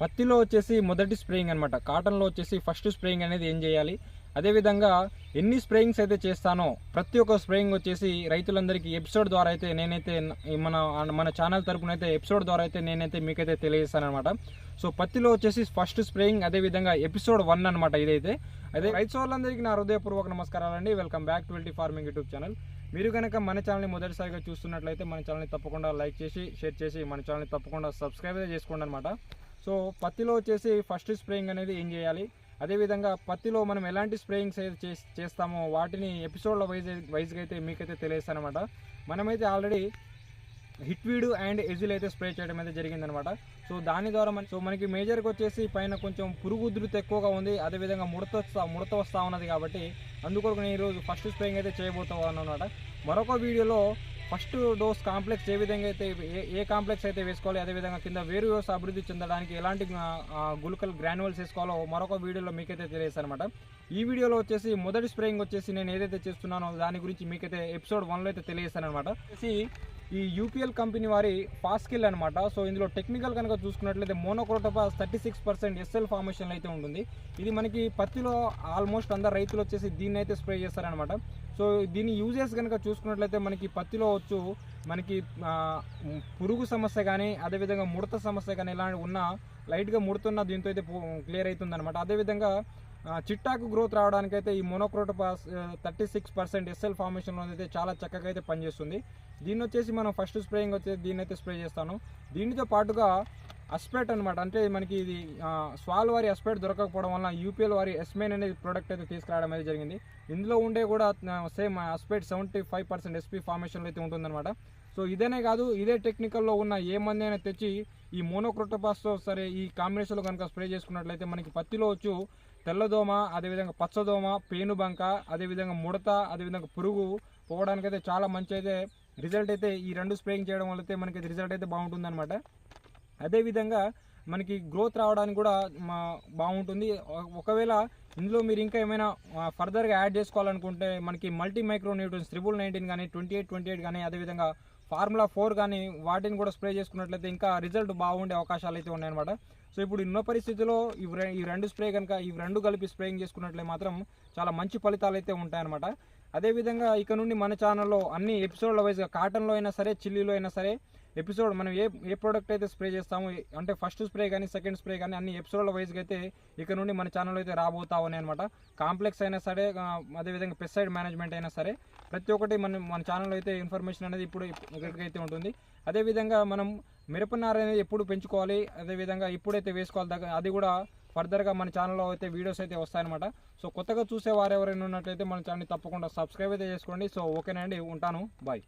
పత్తిలో వచ్చేసి మొదటి స్ప్రేయింగ్ అనమాట కాటన్లో వచ్చేసి ఫస్ట్ స్ప్రేయింగ్ అనేది ఏం చేయాలి? అదేవిధంగా ఎన్ని స్ప్రేయింగ్స్ అయితే చేస్తానో ప్రతి ఒక్క స్ప్రేయింగ్ వచ్చేసి రైతులందరికీ ఎపిసోడ్ ద్వారా అయితే నేనైతే మన మన ఛానల్ తరపున అయితే ఎపిసోడ్ ద్వారా అయితే నేనైతే మీకైతే తెలియజేస్తానమాట సో పత్తిలో వచ్చేసి ఫస్ట్ స్ప్రేయింగ్ అదేవిధంగా ఎపిసోడ్ వన్ అనమాట ఇదైతే. అదే రైతు వాళ్ళందరికీ నా హృదయపూర్వక నమస్కారాలు అండి welcome back to wealthy farming YouTube channel. మీరు కనుక మన ఛానల్ని మొదటిసారిగా చూస్తున్నట్లయితే మన ఛానల్ని తప్పకుండా లైక్ చేసి షేర్ చేసి మన ఛానల్ని తప్పకుండా సబ్స్క్రైబ్ చేసుకోండి అనమాట సో పత్తిలో వచ్చేసి ఫస్ట్ స్ప్రేయింగ్ అనేది ఏం చేయాలి? అదేవిధంగా పత్తిలో మనం ఎలాంటి స్ప్రేయింగ్స్ అయితే చేస్తామో వాటిని ఎపిసోడ్ల వైజ్ వైజ్గా అయితే మీకైతే తెలియస్తానమాట మనమైతే ఆల్రెడీ హిట్వీడ్ అండ్ ఎజిల్ అయితే స్ప్రే చేయడం అయితే జరిగిందనమాట. సో దాని ద్వారా మన సో మనకి మేజర్గా వచ్చేసి పైన కొంచెం పురుగు ఉధృతి ఎక్కువగా ఉంది. అదేవిధంగా ముడత వస్తా ముడత వస్తూ ఉన్నది కాబట్టి అందుకొరకు నేను ఈరోజు ఫస్ట్ స్ప్రేయింగ్ అయితే చేయబోతాను అనమాట మరొక వీడియోలో ఫస్ట్ డోస్ కాంప్లెక్స్ ఏ విధంగా అయితే ఏ ఏ కాంప్లెక్స్ అయితే వేసుకోవాలి అదేవిధంగా కింద వేరు వ్యవస్థ అభివృద్ధి చెందడానికి ఎలాంటి ఆ, గ్రాన్యువల్స్ వేసుకోవాలో మరొక వీడియోలో మీకైతే తెలియజేస్తాను అనమాట ఈ వీడియోలో వచ్చేసి మొదటి స్ప్రేయింగ్ వచ్చేసి నేను ఏదైతే చేస్తున్నానో దాని గురించి మీకైతే ఎపిసోడ్ వన్లో అయితే తెలియజేస్తాను అనమాట వచ్చేసి ఈ యూపీఎల్ కంపెనీ వారి ఫాస్కిల్ అనమాట సో ఇందులో టెక్నికల్ కనుక చూసుకున్నట్లయితే monocrotophos thirty six percent SL formation అయితే ఉంటుంది. ఇది మనకి పత్తిలో ఆల్మోస్ట్ అందరు రైతులు వచ్చేసి దీన్ని అయితే స్ప్రే చేస్తారనమాట సో దీని యూజెస్ కనుక చూసుకున్నట్లయితే మనకి పత్తిలో వచ్చు మనకి పురుగు సమస్య కానీ అదేవిధంగా ముడత సమస్య కానీ ఇలాంటి ఉన్న లైట్గా ముడుతున్న దీంతో అయితే క్లియర్ అవుతుంది అనమాట అదేవిధంగా చిట్టాకు గ్రోత్ రావడానికైతే ఈ ఈ monocrotophos thirty six percent SL ఫార్మేషన్లో అయితే చాలా చక్కగా అయితే పనిచేస్తుంది. దీన్ని వచ్చేసి మనం ఫస్ట్ స్ప్రేయింగ్ వచ్చేసి దీన్ని అయితే స్ప్రే చేస్తాను. దీనితో పాటుగా అస్పెట్ అనమాట అంటే మనకి ఇది స్వాల్ వారి అస్పెట్ దొరకకపోవడం వల్ల యూపీఎల్ వారి ఎస్మెన్ అనేది ప్రోడక్ట్ అయితే తీసుకురావడం అయితే జరిగింది. ఇందులో ఉండే కూడా same acephate seventy five percent SP ఫార్మేషన్లో అయితే ఉంటుందన్నమాట. సో ఇదేనే కాదు ఇదే టెక్నికల్లో ఉన్న ఏ మంది అయినా తెచ్చి ఈ మోనోక్రోటోపాస్తో సరే ఈ కాంబినేషన్లో కనుక స్ప్రే చేసుకున్నట్లయితే మనకి పత్తిలో వచ్చు తెల్లదోమ అదేవిధంగా పచ్చదోమ పేనుబంక అదేవిధంగా ముడత అదేవిధంగా పురుగు పోవడానికైతే చాలా మంచి అయితే రిజల్ట్ అయితే ఈ రెండు స్ప్రేయింగ్ చేయడం వల్ల అయితే మనకి రిజల్ట్ అయితే బాగుంటుంది అదేవిధంగా మనకి గ్రోత్ రావడానికి కూడా మా బాగుంటుంది. ఒకవేళ ఇందులో మీరు ఇంకా ఏమైనా ఫర్దర్గా యాడ్ చేసుకోవాలనుకుంటే మనకి multi micro nutrients triple nineteen కానీ ట్వంటీ ఎయిట్ ట్వంటీ ఎయిట్ కానీ అదేవిధంగా ఫార్ములా ఫోర్ కానీ వాటిని కూడా స్ప్రే చేసుకున్నట్లయితే ఇంకా రిజల్ట్ బాగుండే అవకాశాలు అయితే ఉన్నాయన్నమాట. సో ఇప్పుడు ఇన్నో పరిస్థితిలో రె- ఈ రెండు స్ప్రే కనుక ఈ రెండు కలిపి స్ప్రేయింగ్ చేసుకున్నట్లయితే మాత్రం చాలా మంచి ఫలితాలు అయితే ఉంటాయన్నమాట. అదేవిధంగా ఇక నుండి మన ఛానల్లో అన్ని ఎపిసోడ్ల వైజ్గా కాటన్లో అయినా సరే చిల్లీలో అయినా సరే ఎపిసోడ్ మనం ఏ ఏ ప్రోడక్ట్ అయితే స్ప్రే చేస్తామో అంటే ఫస్ట్ స్ప్రే కానీ సెకండ్ స్ప్రే కానీ అన్ని ఎపిసోడ్ల వైజ్గా అయితే ఇక నుండి మన ఛానల్ అయితే రాబోతా ఉన్నాయి అనమాట కాంప్లెక్స్ అయినా సరే అదేవిధంగా పెస్సైడ్ మేనేజ్మెంట్ అయినా సరే ప్రతి ఒక్కటి మన మన ఛానల్లో అయితే ఇన్ఫర్మేషన్ అనేది ఇప్పుడు ఇక్కడికైతే ఉంటుంది. అదేవిధంగా మనం మిరపనార అనేది ఎప్పుడు పెంచుకోవాలి అదేవిధంగా ఇప్పుడైతే వేసుకోవాలి అది కూడా ఫర్దర్గా మన ఛానల్లో అయితే వీడియోస్ అయితే వస్తాయన్నమాట. సో కొత్తగా చూసే వారు ఎవరైనా ఉన్నట్లయితే మన ఛానల్ తప్పకుండా సబ్స్క్రైబ్ అయితే చేసుకోండి. సో ఓకేనండి ఉంటాను. బాయ్.